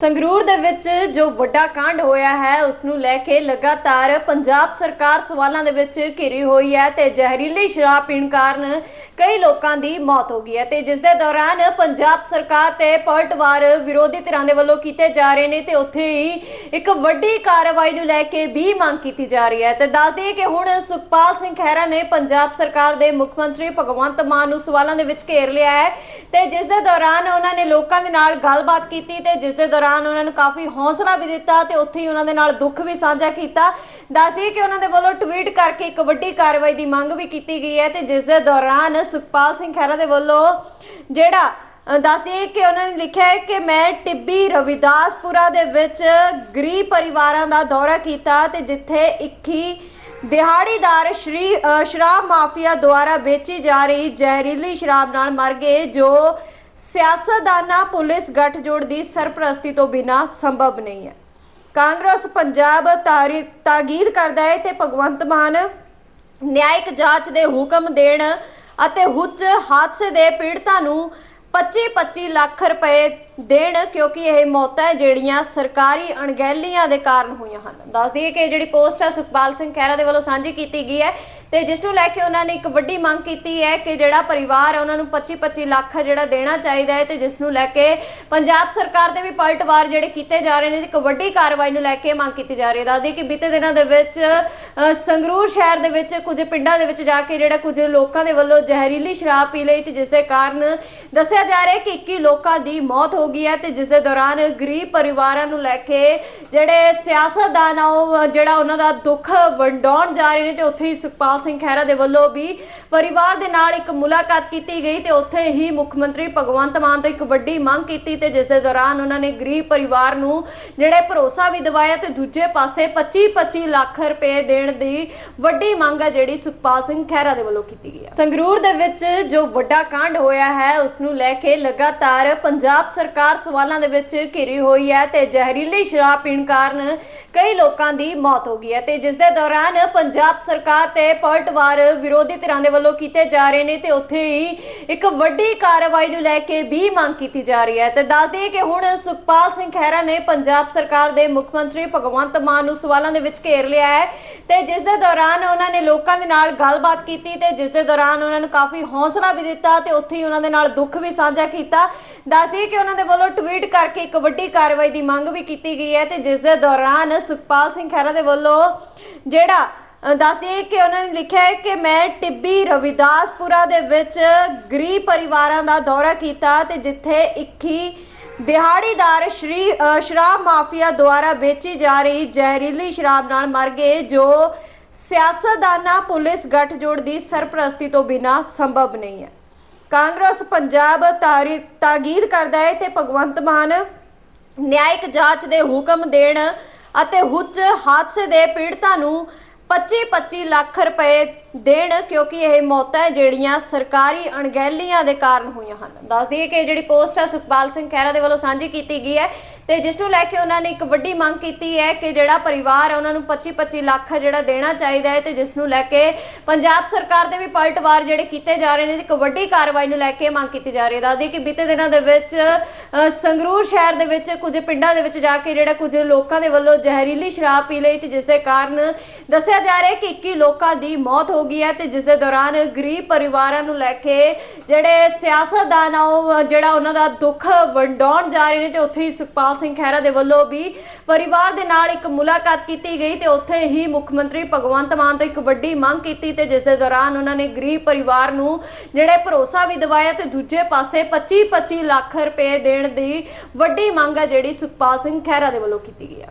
ਸੰਗਰੂਰ ਦੇ ਵਿੱਚ ਜੋ ਵੱਡਾ ਕਾਂਡ ਹੋਇਆ ਹੈ ਉਸ ਨੂੰ ਲੈ ਕੇ ਲਗਾਤਾਰ ਪੰਜਾਬ ਸਰਕਾਰ ਸਵਾਲਾਂ ਦੇ ਵਿੱਚ ਘਿਰੀ ਹੋਈ ਹੈ ਤੇ ਜ਼ਹਿਰੀਲੀ ਸ਼ਰਾਬ ਪੀਣ ਕਾਰਨ ਕਈ ਲੋਕਾਂ ਦੀ ਮੌਤ ਹੋ ਗਈ ਹੈ ਤੇ ਜਿਸ ਦੇ ਦੌਰਾਨ ਪੰਜਾਬ ਸਰਕਾਰ ਤੇ ਪਲਟਵਾਰ ਵਿਰੋਧੀ ਧਿਰਾਂ ਦੇ ਵੱਲੋਂ ਕੀਤੇ ਜਾ ਰਹੇ ਨੇ ਤੇ ਉੱਥੇ ਹੀ ਇੱਕ ਵੱਡੀ ਕਾਰਵਾਈ ਨੂੰ ਲੈ ਕੇ ਵੀ ਮੰਗ ਕੀਤੀ ਜਾ ਰਹੀ ਹੈ। ਤੇ ਦੱਸ ਦਈਏ ਕਿ ਹੁਣ ਸੁਖਪਾਲ ਸਿੰਘ ਖਹਿਰਾ ਨੇ ਪੰਜਾਬ ਸਰਕਾਰ ਦੇ ਮੁੱਖ ਮੰਤਰੀ ਭਗਵੰਤ ਮਾਨ ਨੂੰ ਸਵਾਲਾਂ ਦੇ ਵਿੱਚ ਘੇਰ ਲਿਆ ਹੈ ਤੇ ਜਿਸ ਦੇ ਦੌਰਾਨ ਉਹਨਾਂ ਨੇ ਲੋਕਾਂ ਦੇ ਨਾਲ ਗੱਲਬਾਤ ਕੀਤੀ ਤੇ ਜਿਸ ਦੇ ਦੌਰਾਨ ਉਹਨਾਂ ਨੂੰ ਕਾਫੀ ਹੌਸਲਾ ਵੀ ਦਿੱਤਾ ਤੇ ਉੱਥੇ ਹੀ ਉਹਨਾਂ ਦੇ ਨਾਲ ਦੁੱਖ ਵੀ ਸਾਂਝਾ ਕੀਤਾ। ਦੱਸਦੀ ਕਿ ਉਹਨਾਂ ਦੇ ਵੱਲੋਂ ਟਵੀਟ ਕਰਕੇ ਇੱਕ ਵੱਡੀ ਕਾਰਵਾਈ ਦੀ ਮੰਗ ਵੀ ਕੀਤੀ ਗਈ ਹੈ ਤੇ ਜਿਸ ਦੇ ਦੌਰਾਨ ਸੁਖਪਾਲ ਸਿੰਘ ਖਹਿਰਾ ਦੇ ਵੱਲੋਂ ਜਿਹੜਾ ਅ, ਕਿ ਉਹਨਾਂ ਨੇ ਲਿਖਿਆ ਹੈ ਕਿ ਮੈਂ ਟਿੱਬੀ ਰਵਿਦਾਸਪੁਰਾ ਦੇ ਵਿੱਚ ਗਰੀਬ ਪਰਿਵਾਰਾਂ ਦਾ ਦੌਰਾ ਕੀਤਾ ਤੇ ਜਿੱਥੇ ਇੱਕੀ ਦਿਹਾੜੀਦਾਰ ਸ਼੍ਰੀ ਅ, ਸ਼ਰਾਬ ਮਾਫੀਆ ਦੁਆਰਾ ਵੇਚੀ ਜਾ ਰਹੀ ਜ਼ਹਿਰੀਲੀ ਸ਼ਰਾਬ ਨਾਲ ਮਰ ਗਏ ਜੋ ਸਿਆਸਤਦਾਨਾਂ ਪੁਲਿਸ ਗੱਠਜੋੜ ਦੀ ਸਰਪ੍ਰਸਤੀ ਤੋਂ ਬਿਨਾ ਸੰਭਵ ਨਹੀਂ ਹੈ। ਕਾਂਗਰਸ ਪੰਜਾਬ ਤਾਰੀ- ਤਾਕੀਦ ਕਰਦਾ ਹੈ ਤੇ ਭਗਵੰਤ ਮਾਨ ਨਿਆਇਕ ਜਾਂਚ ਦੇ ਹੁਕਮ ਦੇਣ ਅਤੇ ਹੁੱਚ ਹਾਦਸੇ ਦੇ ਪੀੜਤਾਂ ਨੂੰ 25-25 ਲੱਖ ਰੁਪਏ ਦੇਣ, ਕਿਉਂਕਿ ਇਹ ਮੌਤਾਂ ਜਿਹੜੀਆਂ ਸਰਕਾਰੀ ਅਣਗਹਿਲੀਆਂ ਦੇ ਕਾਰਨ ਹੋਈਆਂ ਹਨ। ਦੱਸ ਦਈਏ ਕਿ ਜਿਹੜੀ ਪੋਸਟ ਹੈ ਸੁਖਪਾਲ ਸਿੰਘ ਖਹਿਰਾ ਦੇ ਵੱਲੋਂ ਸਾਂਝੀ ਕੀਤੀ ਗਈ ਹੈ ਤੇ ਜਿਸ ਨੂੰ ਲੈ ਕੇ ਉਹਨਾਂ ਨੇ ਇੱਕ ਵੱਡੀ ਮੰਗ ਕੀਤੀ ਹੈ ਕਿ ਜਿਹੜਾ ਪਰਿਵਾਰ ਹੈ, ਉਹਨਾਂ ਨੂੰ 25-25 ਲੱਖ ਜਿਹੜਾ ਦੇਣਾ ਚਾਹੀਦਾ ਹੈ ਤੇ ਜਿਸ ਨੂੰ ਲੈ ਕੇ ਪੰਜਾਬ ਸਰਕਾਰ ਦੇ ਵੀ ਪਲਟਵਾਰ ਜਿਹੜੇ ਕੀਤੇ ਜਾ ਰਹੇ ਨੇ, ਇੱਕ ਵੱਡੀ ਕਾਰਵਾਈ ਨੂੰ ਲੈ ਕੇ ਮੰਗ ਕੀਤੀ ਜਾ ਰਹੀ ਹੈ। ਦੱਸਦੀ ਕਿ ਬੀਤੇ ਦਿਨਾਂ ਦੇ ਵਿੱਚ ਸੰਗਰੂਰ ਸ਼ਹਿਰ ਦੇ ਵਿੱਚ ਕੁਝ ਪਿੰਡਾਂ ਦੇ ਵਿੱਚ ਜਾ ਕੇ ਜਿਹੜਾ ਕੁਝ ਲੋਕਾਂ ਦੇ ਵੱਲੋਂ ਜ਼ਹਿਰੀਲੀ ਸ਼ਰਾਬ ਪੀ ਲਈ ਤੇ ਜਿਸ ਦੇ ਕਾਰਨ ਦੱਸਿਆ ਜਾ ਰਿਹਾ ਹੈ ਕਿ 21 ਲੋਕਾਂ ਦੀ ਮੌਤ ਹੋ ਗਈ ਹੈ ਤੇ ਜਿਸ ਦੇ ਦੌਰਾਨ ਗਰੀਬ ਪਰਿਵਾਰਾਂ ਨੂੰ ਲੈ ਕੇ ਜਿਹੜੇ ਸਿਆਸਤਦਾਨ ਆ ਉਹ, ਜਿਹੜਾ ਉਹਨਾਂ ਦਾ ਦੁੱਖ ਵੰਡਾਉਣ ਜਾ ਰਹੇ ਨੇ ਤੇ ਉੱਥੇ ਹੀ ਸੁਖਪਾਲ ਸਿੰਘ ਖਹਿਰਾ ਦੇ ਵੱਲੋਂ ਵੀ ਪਰਿਵਾਰ ਦੇ ਨਾਲ ਇੱਕ ਮੁਲਾਕਾਤ ਕੀਤੀ ਗਈ ਤੇ ਉੱਥੇ ਹੀ ਮੁੱਖ ਮੰਤਰੀ ਭਗਵੰਤ ਮਾਨ ਤੋਂ ਇੱਕ ਵੱਡੀ ਮੰਗ ਕੀਤੀ ਤੇ ਜਿਸ ਦੇ ਦੌਰਾਨ ਉਹਨਾਂ ਨੇ ਗਰੀਬ ਪਰਿਵਾਰ ਨੂੰ ਜਿਹੜੇ ਭਰੋਸਾ ਵੀ ਦਿਵਾਇਆ ਤੇ ਦੂਜੇ ਪਾਸੇ 25-25 ਲੱਖ ਰੁਪਏ ਦੇਣ ਦੀ ਵੱਡੀ ਮੰਗ ਹੈ ਜਿਹੜੀ ਸੁਖਪਾਲ ਸਿੰਘ ਖਹਿਰਾ ਦੇ ਵੱਲੋਂ ਕੀਤੀ ਗਈ ਹੈ ਸੰਗਰੂਰ ਦੇ ਵਿੱਚ ਜੋ ਵੱਡਾ ਕਾਂਡ ਹੋਇਆ ਹੈ, ਉਸ ਨੂੰ ਲੈ ਕੇ ਲਗਾਤਾਰ ਪੰਜਾਬ ਸਰਕਾਰ ਸਵਾਲਾਂ ਦੇ ਵਿੱਚ ਘਿਰੀ ਹੋਈ ਹੈ ਤੇ ਜ਼ਹਿਰੀਲੀ ਸ਼ਰਾਬ ਪੀਣ ਕਾਰਨ ਕਈ ਲੋਕਾਂ ਦੀ ਮੌਤ ਹੋ ਗਈ ਹੈ ਤੇ ਜਿਸ ਦੇ ਦੌਰਾਨ ਪੰਜਾਬ ਸਰਕਾਰ ਤੇ ਪਲਟਵਾਰ ਵਿਰੋਧੀ ਧਿਰਾਂ ਦੇ ਵੱਲੋਂ ਕੀਤੇ ਜਾ ਰਹੇ ਨੇ ਤੇ ਉੱਥੇ ਹੀ ਇੱਕ ਵੱਡੀ ਕਾਰਵਾਈ ਨੂੰ ਲੈ ਕੇ ਵੀ ਮੰਗ ਕੀਤੀ ਜਾ ਰਹੀ ਹੈ ਤੇ ਦੱਸ ਦਈਏ ਕਿ ਹੁਣ ਸੁਖਪਾਲ ਸਿੰਘ ਖਹਿਰਾ ਨੇ ਪੰਜਾਬ ਸਰਕਾਰ ਦੇ ਮੁੱਖ ਮੰਤਰੀ ਭਗਵੰਤ ਮਾਨ ਨੂੰ ਸਵਾਲਾਂ ਦੇ ਵਿੱਚ ਘੇਰ ਲਿਆ ਹੈ ਤੇ ਜਿਸ ਦੇ ਦੌਰਾਨ ਉਹਨਾਂ ਨੇ ਲੋਕਾਂ ਦੇ ਨਾਲ ਗੱਲਬਾਤ ਕੀਤੀ ਤੇ ਜਿਸ ਦੇ ਦੌਰਾਨ ਉਹਨਾਂ ਨੂੰ ਕਾਫੀ ਹੌਸਲਾ ਵੀ ਦਿੱਤਾ ਤੇ ਉੱਥੇ ਹੀ ਉਹਨਾਂ ਦੇ ਨਾਲ ਦੁੱਖ ਵੀ ਸਾਂਝਾ ਕੀਤਾ। ਦੱਸਦੀ ਕਿ ਉਹਨਾਂ ਦੇ ਵੱਲੋਂ ਟਵੀਟ ਕਰਕੇ ਇੱਕ ਵੱਡੀ ਕਾਰਵਾਈ ਦੀ ਮੰਗ ਵੀ ਕੀਤੀ ਗਈ ਹੈ ਤੇ ਜਿਸ ਦੇ ਦੌਰਾਨ ਸੁਖਪਾਲ ਸਿੰਘ ਖਹਿਰਾ ਦੇ ਵੱਲੋਂ ਜਿਹੜਾ ਅ, ਦੱਸਦੀ ਕਿ ਉਹਨਾਂ ਨੇ ਲਿਖਿਆ ਹੈ ਕਿ ਮੈਂ ਟਿੱਬੀ ਰਵਿਦਾਸਪੁਰਾ ਦੇ ਵਿੱਚ ਗਰੀਬ ਪਰਿਵਾਰਾਂ ਦਾ ਦੌਰਾ ਕੀਤਾ ਤੇ ਜਿੱਥੇ ਇੱਕੀ ਦਿਹਾੜੀਦਾਰ ਸ਼੍ਰੀ ਸ਼ਰਾਬ ਮਾਫੀਆ ਦੁਆਰਾ ਵੇਚੀ ਜਾ ਰਹੀ ਜ਼ਹਿਰੀਲੀ ਸ਼ਰਾਬ ਨਾਲ ਮਰ ਗਏ ਜੋ ਸਿਆਸਤਦਾਨਾਂ ਪੁਲਿਸ ਗੱਠਜੋੜ ਦੀ ਸਰਪ੍ਰਸਤੀ ਤੋਂ ਬਿਨਾ ਸੰਭਵ ਨਹੀਂ ਹੈ। ਕਾਂਗਰਸ ਪੰਜਾਬ ਤਾਰੀ- ਤਾਕੀਦ ਕਰਦਾ ਹੈ ਤੇ ਭਗਵੰਤ ਮਾਨ ਨਿਆਇਕ ਜਾਂਚ ਦੇ ਹੁਕਮ ਦੇਣ ਅਤੇ ਹੁੱਚ ਹਾਦਸੇ ਦੇ ਪੀੜਤਾਂ ਨੂੰ 25-25 ਲੱਖ ਰੁਪਏ ਦੇਣ, ਕਿਉਂਕਿ ਇਹ ਮੌਤਾਂ ਜਿਹੜੀਆਂ ਸਰਕਾਰੀ ਅਣਗਹਿਲੀਆਂ ਦੇ ਕਾਰਨ ਹੋਈਆਂ ਹਨ। ਦੱਸ ਦਈਏ ਕਿ ਜਿਹੜੀ ਪੋਸਟ ਹੈ, ਸੁਖਪਾਲ ਸਿੰਘ ਖਹਿਰਾ ਦੇ ਵੱਲੋਂ ਸਾਂਝੀ ਕੀਤੀ ਗਈ ਹੈ ਤੇ ਜਿਸ ਨੂੰ ਲੈ ਕੇ ਉਹਨਾਂ ਨੇ ਇੱਕ ਵੱਡੀ ਮੰਗ ਕੀਤੀ ਹੈ ਕਿ ਜਿਹੜਾ ਪਰਿਵਾਰ ਹੈ, ਉਹਨਾਂ ਨੂੰ 25-25 ਲੱਖ ਜਿਹੜਾ ਦੇਣਾ ਚਾਹੀਦਾ ਹੈ ਤੇ ਜਿਸ ਨੂੰ ਲੈ ਕੇ ਪੰਜਾਬ ਸਰਕਾਰ ਦੇ ਵੀ ਪਲਟਵਾਰ ਜਿਹੜੇ ਕੀਤੇ ਜਾ ਰਹੇ ਨੇ, ਇੱਕ ਵੱਡੀ ਕਾਰਵਾਈ ਨੂੰ ਲੈ ਕੇ ਮੰਗ ਕੀਤੀ ਜਾ ਰਹੀ ਹੈ। ਦੱਸਦੀ ਕਿ ਬੀਤੇ ਦਿਨਾਂ ਦੇ ਵਿੱਚ ਸੰਗਰੂਰ ਸ਼ਹਿਰ ਦੇ ਵਿੱਚ ਕੁਝ ਪਿੰਡਾਂ ਦੇ ਵਿੱਚ ਜਾ ਕੇ ਜਿਹੜਾ ਕੁਝ ਲੋਕਾਂ ਦੇ ਵੱਲੋਂ ਜ਼ਹਿਰੀਲੀ ਸ਼ਰਾਬ ਪੀ ਲਈ ਤੇ ਜਿਸ ਦੇ ਕਾਰਨ ਦੱਸਿਆ ਜਾ ਰਿਹਾ ਹੈ ਕਿ 21 ਲੋਕਾਂ ਦੀ ਮੌਤ ਹੋ ਗਈ ਹੈ ਤੇ ਜਿਸ ਦੇ ਦੌਰਾਨ ਗਰੀਬ ਪਰਿਵਾਰਾਂ ਨੂੰ ਲੈ ਕੇ ਜਿਹੜੇ ਸਿਆਸਤਦਾਨ ਆ ਉਹ, ਜਿਹੜਾ ਉਹਨਾਂ ਦਾ ਦੁੱਖ ਵੰਡਾਉਣ ਜਾ ਰਹੇ ਨੇ ਤੇ ਉੱਥੇ ਹੀ ਸੁਖਪਾਲ ਸਿੰਘ ਖਹਿਰਾ ਦੇ ਵੱਲੋਂ ਵੀ ਪਰਿਵਾਰ ਦੇ ਨਾਲ ਇੱਕ ਮੁਲਾਕਾਤ ਕੀਤੀ ਗਈ ਤੇ ਉੱਥੇ ਹੀ ਮੁੱਖ ਮੰਤਰੀ ਭਗਵੰਤ ਮਾਨ ਤੋਂ ਇੱਕ ਵੱਡੀ ਮੰਗ ਕੀਤੀ ਤੇ ਜਿਸ ਦੇ ਦੌਰਾਨ ਉਹਨਾਂ ਨੇ ਗਰੀਬ ਪਰਿਵਾਰ ਨੂੰ ਜਿਹੜੇ ਭਰੋਸਾ ਵੀ ਦਿਵਾਇਆ ਤੇ ਦੂਜੇ ਪਾਸੇ 25-25 ਲੱਖ ਰੁਪਏ ਦੇਣ ਦੀ ਵੱਡੀ ਮੰਗ ਹੈ ਜਿਹੜੀ ਸੁਖਪਾਲ ਸਿੰਘ ਖਹਿਰਾ ਦੇ ਵੱਲੋਂ ਕੀਤੀ ਗਈ ਹੈ